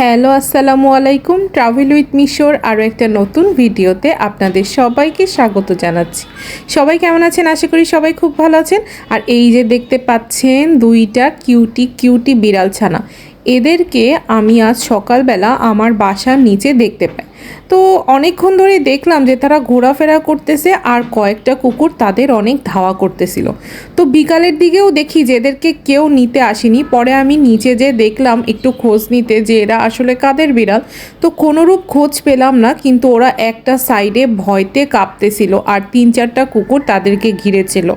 Hello, আসসালামু আলাইকুম। Travel with মিশোর আরও একটা নতুন ভিডিওতে আপনাদের সবাইকে স্বাগত জানাচ্ছি। সবাই কেমন আছেন? আশা করি সবাই খুব ভালো আছেন। আর এই যে দেখতে পাচ্ছেন দুইটা কিউটি কিউটি বিড়াল ছানা। এদেরকে আমি আজ সকালবেলা আমার বাসার নিচে দেখতে পাই। তো অনেকক্ষণ ধরে দেখলাম যে তারা ঘোরাফেরা করতেছে আর কয়েকটা কুকুর তাদের অনেক ধাওয়া করতেছিল। তো বিকালের দিকেও দেখি যে এদেরকে কেউ নিতে আসেনি। পরে আমি নিচে যে দেখলাম একটু খোঁজ নিতে যে এরা আসলে কাদের বিড়াল। তো কোনোরূপ খোঁজ পেলাম না, কিন্তু ওরা একটা সাইডে ভয়তে কাঁপতেছিল আর তিন চারটা কুকুর তাদেরকে ঘিরেছিল।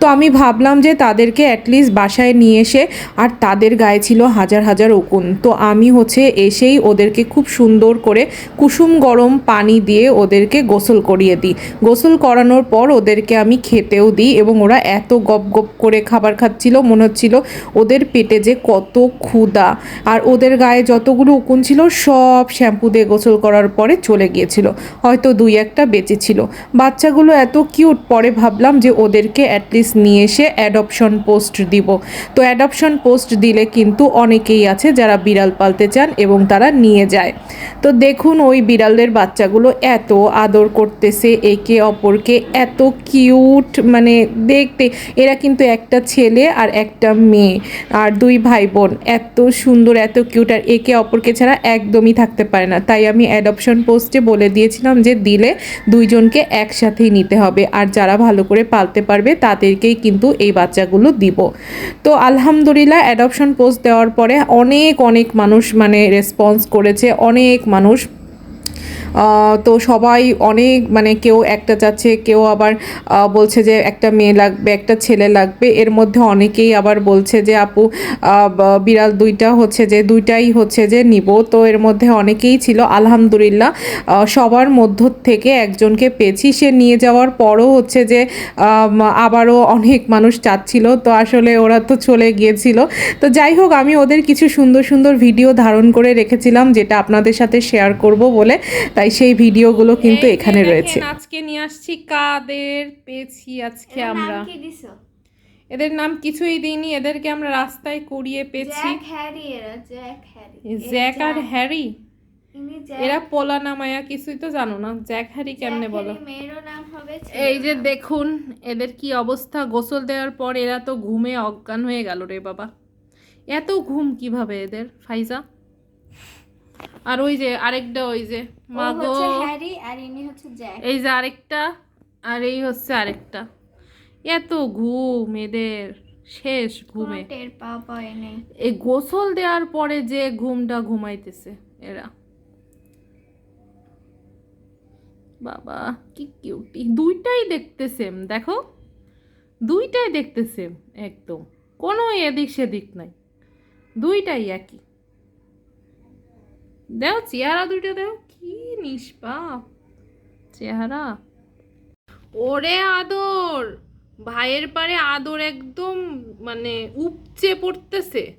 তো আমি ভাবলাম যে তাদেরকে অ্যাটলিস্ট বাসায় নিয়ে এসে আর তাদের গায়ে ছিল হাজার হাজার উকুন। তো আমি হচ্ছে এসেই ওদেরকে খুব সুন্দর করে কুসুম গরম পানি দিয়ে ওদেরকে গোসল করিয়ে দিই। গোসল করানোর পর ওদেরকে আমি খেতেও দিই এবং ওরা এত গপ গপ করে খাবার খাচ্ছিল, মনে হচ্ছিল ওদের পেটে যে কত ক্ষুধা। আর ওদের গায়ে যতগুলো উকুন ছিল, সব শ্যাম্পু দিয়ে গোসল করার পরে চলে গিয়েছিল। হয়তো দুই একটা বেঁচে ছিল বাচ্চাগুলো এত কিউট, পরে ভাবলাম যে ওদেরকে অ্যাটলিস্ট নিয়ে এসে অ্যাডপশন পোস্ট দিব। তো অ্যাডপশন পোস্ট দিলে কিন্তু অনেকেই আছে যারা বিড়াল পালতে চান এবং তারা নিয়ে যায়। তো দেখুন ওই বিড়ালের বাচ্চাগুলো এত আদর করতেছে, একে অপরকে এত কিউট মানে দেখতে, এরা কিন্তু একটা ছেলে আর একটা মেয়ে আর দুই ভাই বোন এত সুন্দর, এত কিউট আর একে অপরকে ছাড়া একদমই থাকতে পারে না। তাই আমি অ্যাডপশন পোস্টে বলে দিয়েছিলাম যে, দিলে দুইজনকে একসাথেই নিতে হবে আর যারা ভালো করে পালতে পারবে তাদেরকেই কিন্তু এই বাচ্চাগুলো দিব। তো আলহামদুলিল্লাহ অ্যাডপশন পোস্ট দেওয়ার পরে অনেক অনেক মানুষ মানে রেসপন্স করেছে, অনেক মানুষ তো সবাই অনেক মানে কেউ একটা চাচ্ছে কেউ আবার বলছে যে একটা মেয়ে লাগবে, একটা ছেলে লাগবে। এর মধ্যে অনেকেই আবার বলছে যে, আপু বিড়াল দুইটা হচ্ছে যে, দুইটাই হচ্ছে যে নিব। তো এর মধ্যে অনেকেই ছিল, আলহামদুলিল্লাহ সবার মধ্য থেকে একজনকে পেয়েছি। সে নিয়ে যাওয়ার পরও হচ্ছে যে আবারও অনেক মানুষ চাচ্ছিল। তো আসলে ওরা তো চলে গিয়েছিল। তো যাই হোক, আমি ওদের কিছু সুন্দর সুন্দর ভিডিও ধারণ করে রেখেছিলাম, যেটা আপনাদের সাথে শেয়ার করব বলে। তাই সেই ভিডিওগুলো কিন্তু এখানে রয়েছে। আজকে নিয়ে আসছি কাদের পেয়েছি আজকে আমরা। এদের নাম কিছুই দিইনি এদেরকে আমরা রাস্তায় কুড়িয়ে পেয়েছি। জ্যাক হ্যারি জ্যাক আর হ্যারি? এরা পোলা নামায়া কিছুই তো জানো না। জ্যাক হ্যারি কেমনে বলো? এই যে দেখুন এদের কি অবস্থা। গোসল দেওয়ার পর এরা তো ঘুমে অজ্ঞান হয়ে গেল রে বাবা। এত ঘুম কীভাবে এদের ফাইজা? আর ওই যে আরেকটা ওই যে মাগো। হ্যারি আর ইনি হচ্ছে জ্যাক। এই যে আরেকটা আর এই হচ্ছে আরেকটা। এত ঘুম এদের শেষ ঘুমে। টের পাওয়া পায় নেই। এই গোসল দেওয়ার পরে যে ঘুমটা ঘুমাইতেছে এরা। বাবা কি কিউটি। দুইটাই দেখতে সেম দেখো। দুইটাই দেখতে সেম একদম। কোনো এদিক সেদিক নাই। দুইটাই একই। দেও চেহারা দুইটা দেও। কি নিষ্পাপ। চেহারা। ওরে আদর! ভাইয়ের পারে আদর একদম মানে উপচে পড়তেছে।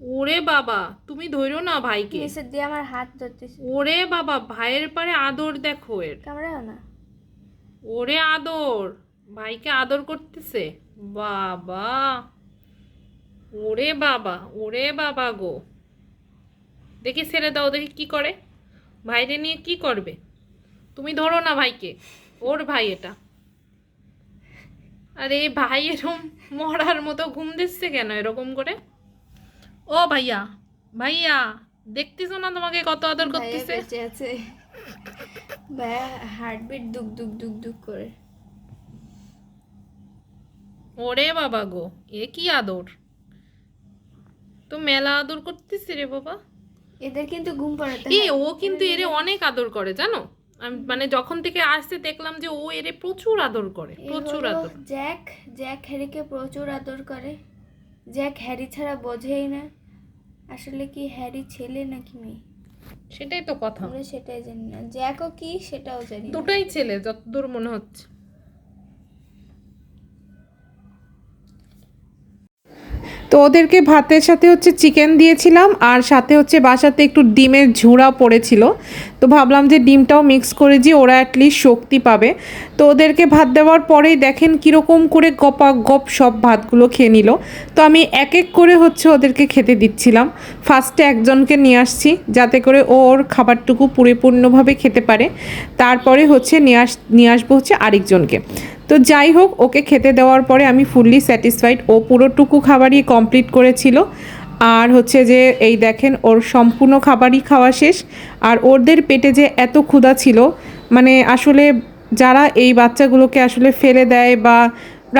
ওরে বাবা তুমি ধরো না ভাইকে। নিচে দিয়ে আমার হাত ধরতেছে। ওরে বাবা ভাইয়ের পারে আদর দেখো এর। কামড়াও না। ওরে আদর! ভাইকে আদর করতেছে। বাবা! ওরে বাবা ওরে বাবা গো। দেখি ছেড়ে দাও দেখি কি করে। ভাইরে নিয়ে কি করবে? তুমি ধরো না ভাইকে ওর ভাই এটা। আরে ভাই এরকম মরার মতো ঘুম দিচ্ছে কেন এরকম করে? ও ভাইয়া ভাইয়া দেখতেছো না তোমাকে কত আদর করতেছে? ভাইয়া হার্টবিট দুক দুক দুক দুক করে। ওরে বাবা গো এ কি আদর? তো মেলা আদর করতেছে রে বাবা। এদের কিন্তু ঘুম পাড়াতে এ ও কিন্তু এরে অনেক আদর করে জানো? মানে যখন থেকে আসতে দেখলাম যে ও এরে প্রচুর আদর করে প্রচুর আদর। জ্যাক জ্যাক হ্যারিকে প্রচুর আদর করে। জ্যাক হ্যারি ছাড়া বোঝেই না আসলে কি হ্যারি ছেলে নাকি মেয়ে। সেটাই তো কথা। আমরা সেটাই জানি না। জ্যাকও কি সেটাও জানি দুটাই ছেলে যতদূর মনে হচ্ছে। তো ওদেরকে ভাতের সাথে হচ্ছে চিকেন দিয়েছিলাম, আর সাথে হচ্ছে বাসাতে একটু ডিমের ঝুড়া পড়েছিল। তো ভাবলাম যে ডিমটাও মিক্স করে যে ওরা অ্যাটলিস্ট শক্তি পাবে। তো ওদেরকে ভাত দেওয়ার পরেই দেখেন কীরকম করে গপা গপ সব ভাতগুলো খেয়ে নিল। তো আমি এক এক করে হচ্ছে ওদেরকে খেতে দিচ্ছিলাম। ফার্স্টে একজনকে নিয়ে আসছি, যাতে করে ওর খাবারটুকু পরিপূর্ণভাবে খেতে পারে। তারপরে হচ্ছে নিয়ে আস, নিয়ে আসব হচ্ছে আরেকজনকে। তো যাই হোক, ওকে খেতে দেওয়ার পরে আমি ফুললি স্যাটিসফাইড ও পুরোটুকু খাবারই কমপ্লিট করেছিল। আর হচ্ছে যে, এই দেখেন, ওর সম্পূর্ণ খাবারই খাওয়া শেষ। আর ওদের পেটে যে এত ক্ষুধা ছিল মানে আসলে যারা এই বাচ্চাগুলোকে আসলে ফেলে দেয় বা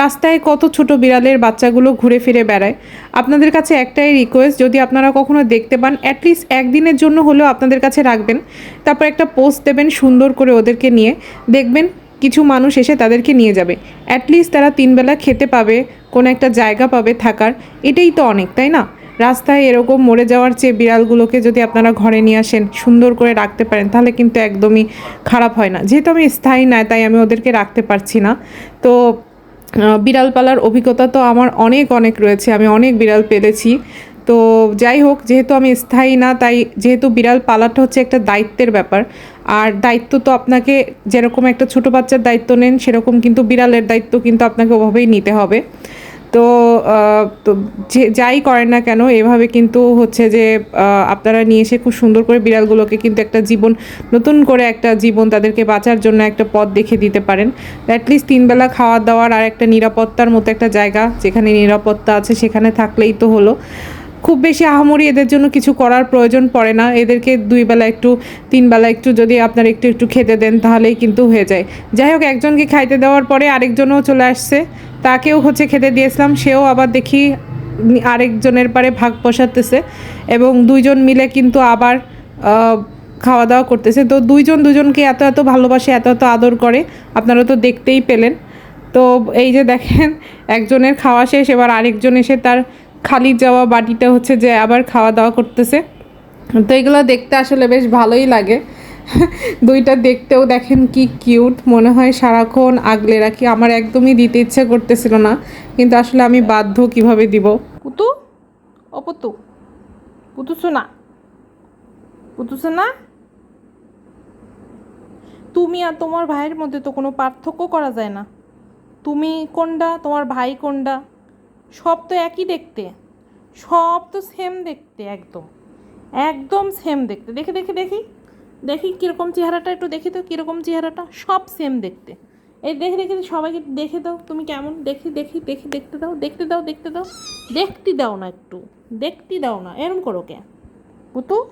রাস্তায় কত ছোট বিড়ালের বাচ্চাগুলো ঘুরে ফিরে বেড়ায়, আপনাদের কাছে একটাই রিকোয়েস্ট যদি আপনারা কখনো দেখতে পান অ্যাটলিস্ট একদিনের জন্য হলেও আপনাদের কাছে রাখবেন। তারপর একটা পোস্ট দেবেন সুন্দর করে ওদেরকে নিয়ে। দেখবেন কিছু মানুষ এসে তাদেরকে নিয়ে যাবে। অ্যাটলিস্ট তারা তিনবেলা খেতে পাবে, কোনো একটা জায়গা পাবে থাকার। এটাই তো অনেক, তাই না? রাস্তায় এরকম মরে যাওয়ার চেয়ে বিড়ালগুলোকে যদি আপনারা ঘরে নিয়ে আসেন, সুন্দর করে রাখতে পারেন, তাহলে কিন্তু একদমই খারাপ হয় না। যেহেতু আমি স্থায়ী নয় তাই আমি ওদেরকে রাখতে পারছি না। তো বিড়াল পালার অভিজ্ঞতা তো আমার অনেক অনেক রয়েছে। আমি অনেক বিড়াল পেলেছি। তো যাই হোক, যেহেতু আমি স্থায়ী না, তাই যেহেতু বিড়াল পালাটা হচ্ছে একটা দায়িত্বের ব্যাপার। আর দায়িত্ব তো আপনাকে যেরকম একটা ছোট বাচ্চার দায়িত্ব নেন, সেরকম কিন্তু বিড়ালের দায়িত্ব কিন্তু আপনাকে ওভাবেই নিতে হবে। তো তো যে, যাই করেন না কেন, এভাবে কিন্তু হচ্ছে যে আপনারা নিয়ে এসে খুব সুন্দর করে বিড়ালগুলোকে কিন্তু একটা জীবন, নতুন করে একটা জীবন তাদেরকে বাঁচার জন্য একটা পথ দেখে দিতে পারেন। অ্যাটলিস্ট তিনবেলা খাওয়া দাওয়ার আর একটা নিরাপত্তার মতো একটা জায়গা, যেখানে নিরাপত্তা আছে সেখানে থাকলেই তো হলো। খুব বেশি আহামরি এদের জন্য কিছু করার প্রয়োজন পড়ে না। এদেরকে দুই বেলা একটু, তিন বেলা একটু যদি আপনারা একটু একটু খেতে দেন তাহলেই কিন্তু হয়ে যায়। যাই হোক, একজনকে খাইতে দেওয়ার পরে আরেকজনও চলে আসছে। তাকেও হচ্ছে খেতে দিয়েছিলাম, সেও আবার দেখি আরেকজনের পারে ভাগ বসাতেছে এবং দুইজন মিলে কিন্তু আবার খাওয়া দাওয়া করতেছে। তো দুইজন দুজনকে এত এত ভালোবাসে, এত এত আদর করে, আপনারা তো দেখতেই পেলেন। তো এই যে দেখেন, একজনের খাওয়া শেষ, এবার আরেকজন এসে তার খালি যাওয়া বাটিটা হচ্ছে যে আবার খাওয়া দাওয়া করতেছে। তো এগুলো দেখতে আসলে বেশ ভালোই লাগে। দুইটা দেখতেও দেখেন কি কিউট, মনে হয় সারাক্ষণ আগলে রাখি। আমার একদমই দিতে ইচ্ছে করতেছিল না, কিন্তু আসলে আমি বাধ্য কীভাবে দিব? পুতু? ও পুতু। পুতু শোনা পুতু শোনা তুমি আর তোমার ভাইয়ের মধ্যে তো কোনো পার্থক্য করা যায় না। তুমি কোনটা, তোমার ভাই কোনটা? সব তো একই দেখতে। সব তো সেম দেখতে একদম। একদম সেম দেখতে। দেখে দেখে, দেখি। দেখি কীরকম চেহারাটা, একটু দেখি তো কীরকম চেহারাটা। সব সেম দেখতে। এই দেখে দেখে, সবাইকে দেখে দাও। তুমি কেমন? দেখি দেখি দেখি, দেখতে দাও দেখতে দাও দেখতে দাও। দেখতে দাও না একটু। দেখতে দাও না। এরম করো কে? পুতু?